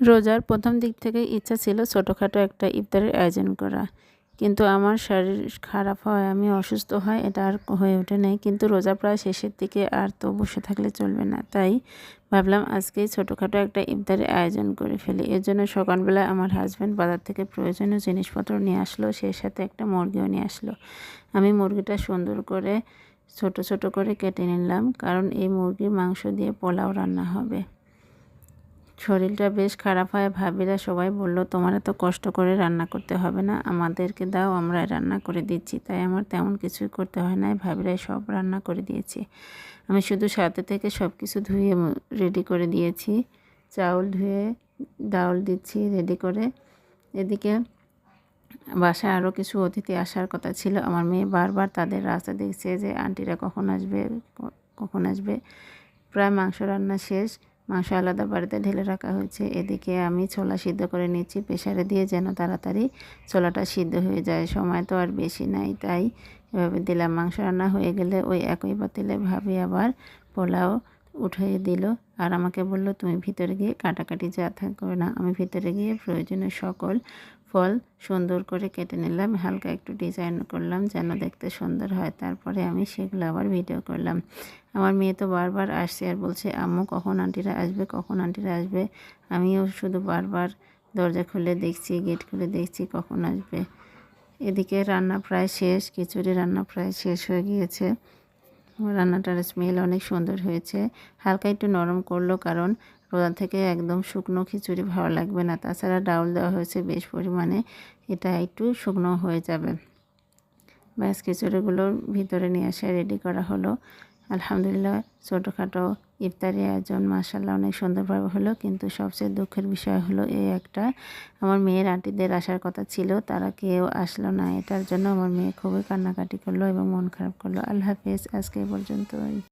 রোজার প্রথম দিক থেকে ইচ্ছা ছিল ছোটোখাটো একটা ইফতারের আয়োজন করা। কিন্তু আমার শরীর খারাপ হয় আমি অসুস্থ হয় এটা আর হয়ে ওঠে নাই। কিন্তু রোজা প্রায় শেষের দিকে আর তো বসে থাকলে চলবে না। তাই ভাবলাম আজকেই ছোটোখাটো একটা ইফতারের আয়োজন করে ফেলি। এর জন্য সকালবেলা আমার হাজব্যান্ড বাজার থেকে প্রয়োজনীয় জিনিসপত্র নিয়ে আসলো, সেই সাথে একটা মুরগিও নিয়ে আসলো। আমি মুরগিটা সুন্দর করে, ছোট ছোট করে কেটে নিলাম, কারণ এই মুরগির মাংস দিয়ে পোলাও রান্না হবে। শরীরটা বেশ খারাপ হয়। ভাবিরা সবাই বলল, তোমার এত কষ্ট করে রান্না করতে হবে না। আমাদেরকে দাও আমরা রান্না করে দিচ্ছি। তাই আমার তেমন কিছুই করতে হয় না ভাবিরাই সব রান্না করে দিয়েছি। আমি শুধু সাথে থেকে সব কিছু ধুয়ে রেডি করে দিয়েছি। চাউল ধুয়ে ডাউল দিচ্ছি রেডি করে। এদিকে বাসায় আরও কিছু অতিথি আসার কথা ছিল। আমার মেয়ে বারবার তাদের রাস্তা দেখছে যে, আন্টিরা কখন আসবে? কখন আসবে? প্রায় মাংস রান্না শেষ। মাংস আলাদা বাড়িতে ঢেলে রাখা হয়েছে। এদিকে আমি ছোলা সিদ্ধ করে নিচ্ছি প্রেশারে দিয়ে যেন তাড়াতাড়ি ছোলাটা সিদ্ধ হয়ে যায়। সময় তো আর বেশি নাই, তাই এভাবে দিলাম। মাংস রান্না হয়ে গেলে ওই একই পাতিলে ভাবি আবার পোলাও উঠিয়ে দিল আর আমাকে বলল, তুমি ভিতরে গিয়ে কাটাকাটি যা থাকবে না। আমি ভিতরে গিয়ে প্রয়োজনীয় সকল ফল সুন্দর করে কেটে নিলাম, হালকা একটু ডিজাইন করলাম যেন দেখতে সুন্দর হয়। তারপরে আমি সেগুলো আবার ভিডিও করলাম। আমার মেয়ে তো বারবার আসছে আর বলছে, আম্মু, কখন আন্টিরা আসবে? কখন আন্টিরা আসবে? আমিও শুধু বারবার দরজা খুলে দেখছি গেট খুলে দেখছি, কখন আসবে। এদিকে রান্না প্রায় শেষ, খিচুড়ি রান্না প্রায় শেষ হয়ে গিয়েছে। রান্নাটার স্মেল অনেক সুন্দর হয়েছে। হালকা একটু নরম করল কারণ রোদা থেকে একদম শুকনো খিচুড়ি ভালো লাগবে না। তাছাড়া ডাউল দেওয়া হয়েছে বেশ পরিমাণে। এটা একটু শুকনো হয়ে যাবে। ব্যাস খিচুড়িগুলোর ভিতরে নিয়ে আসে রেডি করা হলো। আলহামদুলিল্লাহ, ছোটোখাটো ইফতারি আয়োজন মাসাল্লাহ অনেক সুন্দরভাবে হলো। কিন্তু সবচেয়ে দুঃখের বিষয় হলো এই একটা, আমার মেয়ের আন্টিদের আসার কথা ছিল, তারা কেউ আসলো না। এটার জন্য আমার মেয়ে খুবই কান্নাকাটি করল এবং মন খারাপ করল। আল্লাহ হাফেজ, আজকে পর্যন্তই।